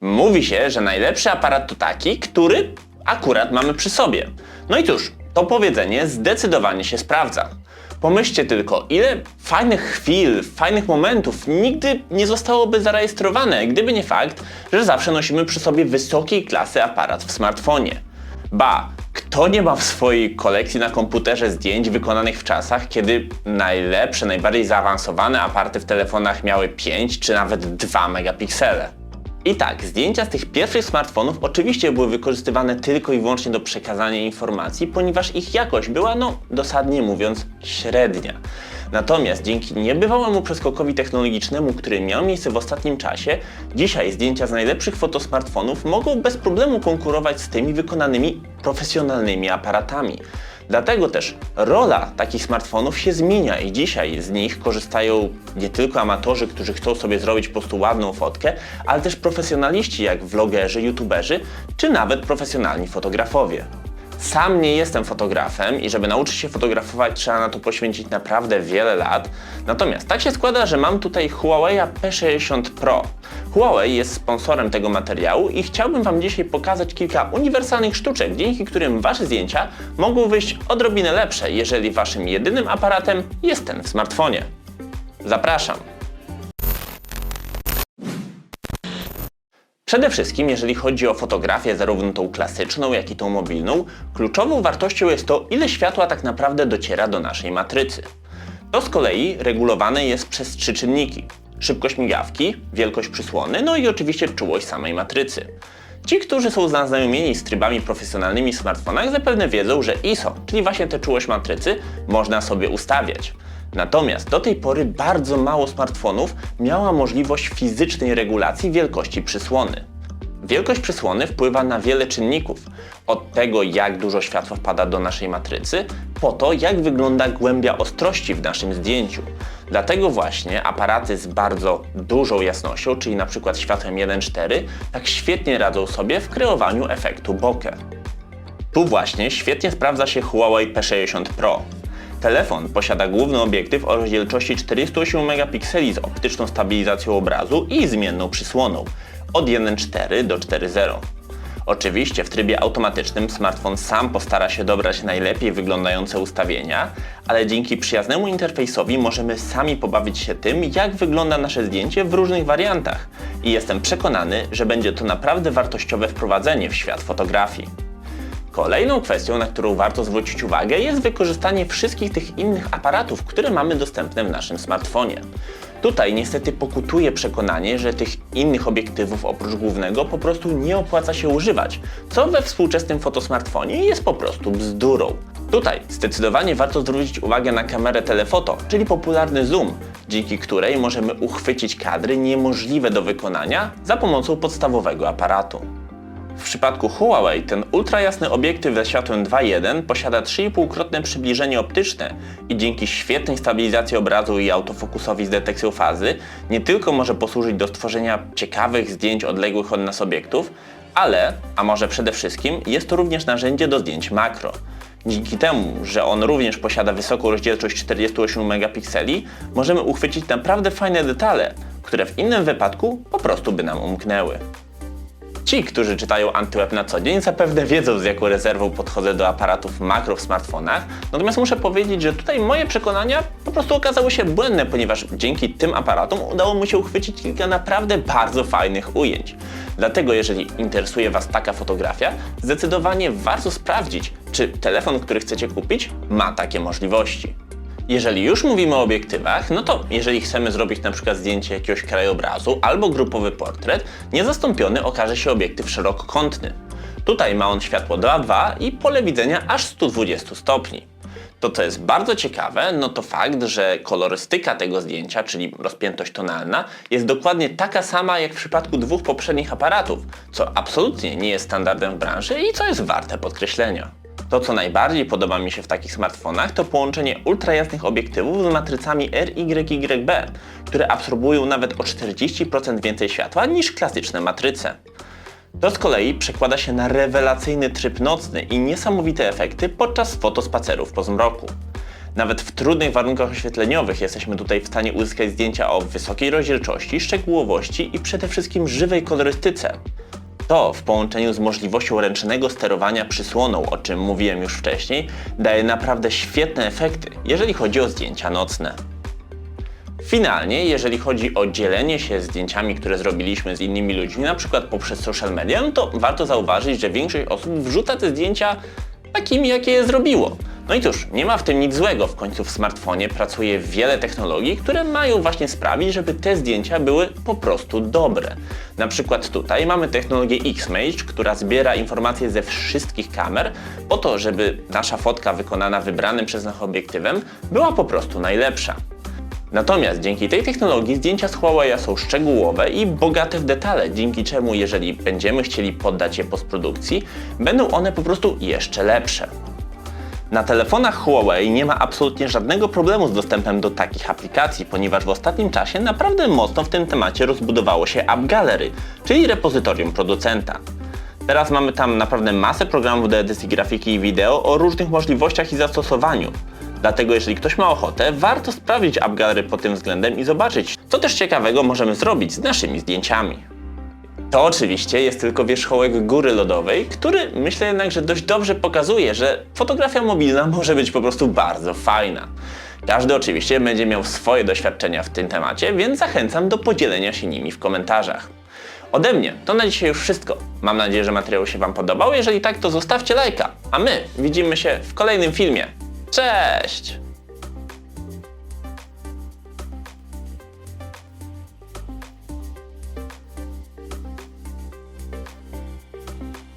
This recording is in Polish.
Mówi się, że najlepszy aparat to taki, który akurat mamy przy sobie. No i cóż, to powiedzenie zdecydowanie się sprawdza. Pomyślcie tylko, ile fajnych chwil, fajnych momentów nigdy nie zostałoby zarejestrowane, gdyby nie fakt, że zawsze nosimy przy sobie wysokiej klasy aparat w smartfonie. Ba, kto nie ma w swojej kolekcji na komputerze zdjęć wykonanych w czasach, kiedy najlepsze, najbardziej zaawansowane aparaty w telefonach miały 5 czy nawet 2 megapiksele? I tak, zdjęcia z tych pierwszych smartfonów oczywiście były wykorzystywane tylko i wyłącznie do przekazania informacji, ponieważ ich jakość była, no dosadnie mówiąc, średnia. Natomiast dzięki niebywałemu przeskokowi technologicznemu, który miał miejsce w ostatnim czasie, dzisiaj zdjęcia z najlepszych fotosmartfonów mogą bez problemu konkurować z tymi wykonanymi profesjonalnymi aparatami. Dlatego też rola takich smartfonów się zmienia i dzisiaj z nich korzystają nie tylko amatorzy, którzy chcą sobie zrobić po prostu ładną fotkę, ale też profesjonaliści jak vlogerzy, youtuberzy, czy nawet profesjonalni fotografowie. Sam nie jestem fotografem i żeby nauczyć się fotografować trzeba na to poświęcić naprawdę wiele lat. Natomiast tak się składa, że mam tutaj Huawei P60 Pro. Huawei jest sponsorem tego materiału i chciałbym Wam dzisiaj pokazać kilka uniwersalnych sztuczek, dzięki którym Wasze zdjęcia mogą wyjść odrobinę lepsze, jeżeli Waszym jedynym aparatem jest ten w smartfonie. Zapraszam! Przede wszystkim, jeżeli chodzi o fotografię, zarówno tą klasyczną, jak i tą mobilną, kluczową wartością jest to, ile światła tak naprawdę dociera do naszej matrycy. To z kolei regulowane jest przez trzy czynniki: szybkość migawki, wielkość przysłony, no i oczywiście czułość samej matrycy. Ci, którzy są zaznajomieni z trybami profesjonalnymi w smartfonach, zapewne wiedzą, że ISO, czyli właśnie tę czułość matrycy, można sobie ustawiać. Natomiast do tej pory bardzo mało smartfonów miała możliwość fizycznej regulacji wielkości przysłony. Wielkość przysłony wpływa na wiele czynników. Od tego, jak dużo światła wpada do naszej matrycy, po to, jak wygląda głębia ostrości w naszym zdjęciu. Dlatego właśnie aparaty z bardzo dużą jasnością, czyli przykład światłem 1.4, tak świetnie radzą sobie w kreowaniu efektu bokeh. Tu właśnie świetnie sprawdza się Huawei P60 Pro. Telefon posiada główny obiektyw o rozdzielczości 48 megapikseli z optyczną stabilizacją obrazu i zmienną przysłoną od 1.4 do 4.0. Oczywiście w trybie automatycznym smartfon sam postara się dobrać najlepiej wyglądające ustawienia, ale dzięki przyjaznemu interfejsowi możemy sami pobawić się tym, jak wygląda nasze zdjęcie w różnych wariantach i jestem przekonany, że będzie to naprawdę wartościowe wprowadzenie w świat fotografii. Kolejną kwestią, na którą warto zwrócić uwagę, jest wykorzystanie wszystkich tych innych aparatów, które mamy dostępne w naszym smartfonie. Tutaj niestety pokutuje przekonanie, że tych innych obiektywów oprócz głównego po prostu nie opłaca się używać, co we współczesnym fotosmartfonie jest po prostu bzdurą. Tutaj zdecydowanie warto zwrócić uwagę na kamerę telefoto, czyli popularny zoom, dzięki której możemy uchwycić kadry niemożliwe do wykonania za pomocą podstawowego aparatu. W przypadku Huawei ten ultrajasny obiektyw ze światłem 2.1 posiada 3,5-krotne przybliżenie optyczne i dzięki świetnej stabilizacji obrazu i autofokusowi z detekcją fazy nie tylko może posłużyć do stworzenia ciekawych zdjęć odległych od nas obiektów, ale, a może przede wszystkim, jest to również narzędzie do zdjęć makro. Dzięki temu, że on również posiada wysoką rozdzielczość 48 megapikseli, możemy uchwycić naprawdę fajne detale, które w innym wypadku po prostu by nam umknęły. Ci, którzy czytają AntyWeb na co dzień, zapewne wiedzą z jaką rezerwą podchodzę do aparatów makro w smartfonach, natomiast muszę powiedzieć, że tutaj moje przekonania po prostu okazały się błędne, ponieważ dzięki tym aparatom udało mi się uchwycić kilka naprawdę bardzo fajnych ujęć. Dlatego jeżeli interesuje Was taka fotografia, zdecydowanie warto sprawdzić, czy telefon, który chcecie kupić, ma takie możliwości. Jeżeli już mówimy o obiektywach, no to jeżeli chcemy zrobić na przykład zdjęcie jakiegoś krajobrazu albo grupowy portret, niezastąpiony okaże się obiektyw szerokokątny. Tutaj ma on światło 2.2 i pole widzenia aż 120 stopni. To, co jest bardzo ciekawe, no to fakt, że kolorystyka tego zdjęcia, czyli rozpiętość tonalna, jest dokładnie taka sama jak w przypadku dwóch poprzednich aparatów, co absolutnie nie jest standardem w branży i co jest warte podkreślenia. To, co najbardziej podoba mi się w takich smartfonach, to połączenie ultrajasnych obiektywów z matrycami RYYB, które absorbują nawet o 40% więcej światła niż klasyczne matryce. To z kolei przekłada się na rewelacyjny tryb nocny i niesamowite efekty podczas fotospacerów po zmroku. Nawet w trudnych warunkach oświetleniowych jesteśmy tutaj w stanie uzyskać zdjęcia o wysokiej rozdzielczości, szczegółowości i przede wszystkim żywej kolorystyce. To w połączeniu z możliwością ręcznego sterowania przysłoną, o czym mówiłem już wcześniej, daje naprawdę świetne efekty, jeżeli chodzi o zdjęcia nocne. Finalnie, jeżeli chodzi o dzielenie się zdjęciami, które zrobiliśmy z innymi ludźmi, na przykład poprzez social media, no to warto zauważyć, że większość osób wrzuca te zdjęcia takimi, jakie je zrobiło. No i cóż, nie ma w tym nic złego, w końcu w smartfonie pracuje wiele technologii, które mają właśnie sprawić, żeby te zdjęcia były po prostu dobre. Na przykład tutaj mamy technologię Xmage, która zbiera informacje ze wszystkich kamer po to, żeby nasza fotka wykonana wybranym przez nas obiektywem była po prostu najlepsza. Natomiast dzięki tej technologii zdjęcia z Huawei są szczegółowe i bogate w detale, dzięki czemu jeżeli będziemy chcieli poddać je postprodukcji, będą one po prostu jeszcze lepsze. Na telefonach Huawei nie ma absolutnie żadnego problemu z dostępem do takich aplikacji, ponieważ w ostatnim czasie naprawdę mocno w tym temacie rozbudowało się App Gallery, czyli repozytorium producenta. Teraz mamy tam naprawdę masę programów do edycji grafiki i wideo o różnych możliwościach i zastosowaniu. Dlatego jeżeli ktoś ma ochotę, warto sprawdzić App Gallery pod tym względem i zobaczyć, co też ciekawego możemy zrobić z naszymi zdjęciami. To oczywiście jest tylko wierzchołek góry lodowej, który myślę jednak, że dość dobrze pokazuje, że fotografia mobilna może być po prostu bardzo fajna. Każdy oczywiście będzie miał swoje doświadczenia w tym temacie, więc zachęcam do podzielenia się nimi w komentarzach. Ode mnie to na dzisiaj już wszystko. Mam nadzieję, że materiał się Wam podobał. Jeżeli tak, to zostawcie lajka. A my widzimy się w kolejnym filmie. Cześć!